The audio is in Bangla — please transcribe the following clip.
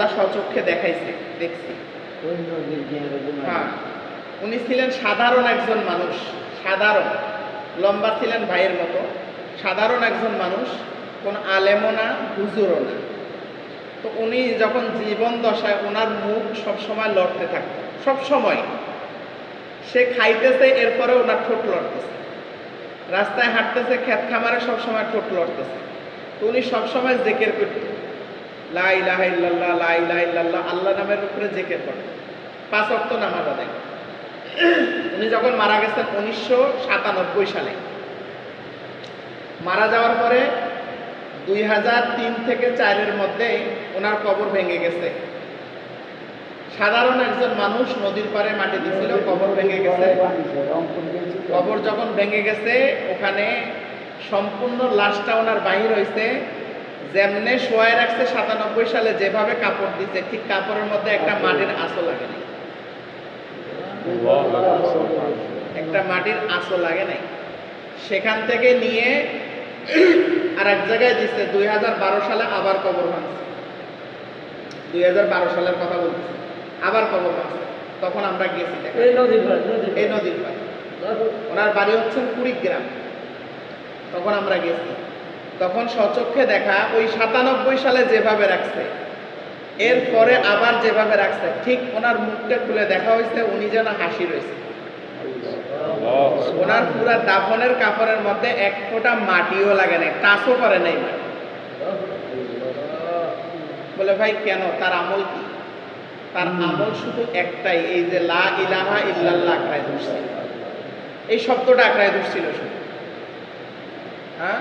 আল্লাহ স্বচক্ষে দেখাইছে, দেখছি। হ্যাঁ। উনি ছিলেন সাধারণ একজন মানুষ, সাধারণ। লম্বা ছিলেন ভাইয়ের মতো। সাধারণ একজন মানুষ, কোন আলেমও না, হুজুরও না। তো উনি যখন জীবন দশায় ওনার মুখ সবসময় লড়তে থাকতো সব সময় সে খাইতেছে এরপরে ওনার ঠোঁট লড়তেছে। রাস্তায় হাঁটতেছে, ক্ষেত খামারে সবসময় ঠোঁট লড়তেছে। উনি সবসময় জেকের করতেন লা ইলাহা ইল্লাল্লাহ লা ইলাহা ইল্লাল্লাহ, আল্লাহ নামের উপরে পাঁচ নামাজ আদায় উনি যখন মারা গেছেন উনিশশো সাতানব্বই সালে। মারা যাওয়ার পরে দুই হাজার তিন থেকে চারের মধ্যে ওনার কবর ভেঙে গেছে। সাধারণ একজন মানুষ নদীর পাড়ে মাটি দিছিল, কবর ভেঙে গেছে। কবর যখন ভেঙে গেছে, ওখানে সম্পূর্ণ লাশটা ওনার বাহির হয়েছে যেমনে শোয়ায় রাখছে সাতানব্বই সালে যেভাবে কাপড় দিছে ঠিক কাপড়ের মধ্যে একটা মাটির আঁচও লাগে নাই। একটা মাটির আঁচও লাগে নাই। সেখান থেকে নিয়ে আর এক জায়গায় দিচ্ছে দুই হাজার বারো সালে আবার কবর ভাঙছে। দুই হাজার বারো সালের কথা বলতেছি আবার কবর ভাঙছে। তখন আমরা গেছি এই নদীর পাড়ে, ওনার বাড়ি হচ্ছেন কুড়িগ্রাম। তখন আমরা গেছি। তখন সচক্ষে দেখা ওই সাতানব্বই সালে যেভাবে রাখছে। এরপরে আবার যেভাবে রাখছে, ঠিক ওনার মুখটা খুলে দেখা হয়েছে, উনি যেন হাসি রয়েছে। ওনার পুরা দাফনের কাপড়ের মধ্যে এক ফোঁটা মাটিও লাগে নাই, টাচও করে নাই বলে, ভাই, কেন? তার আমল কি? তার আমল শুধু একটাই, এই যে, লা ইলাহা ইল্লাল্লাহ আঁকড়ায় ধরছে। এই শব্দটা আঁকড়ায় ধরছিল শুধু। হ্যাঁ?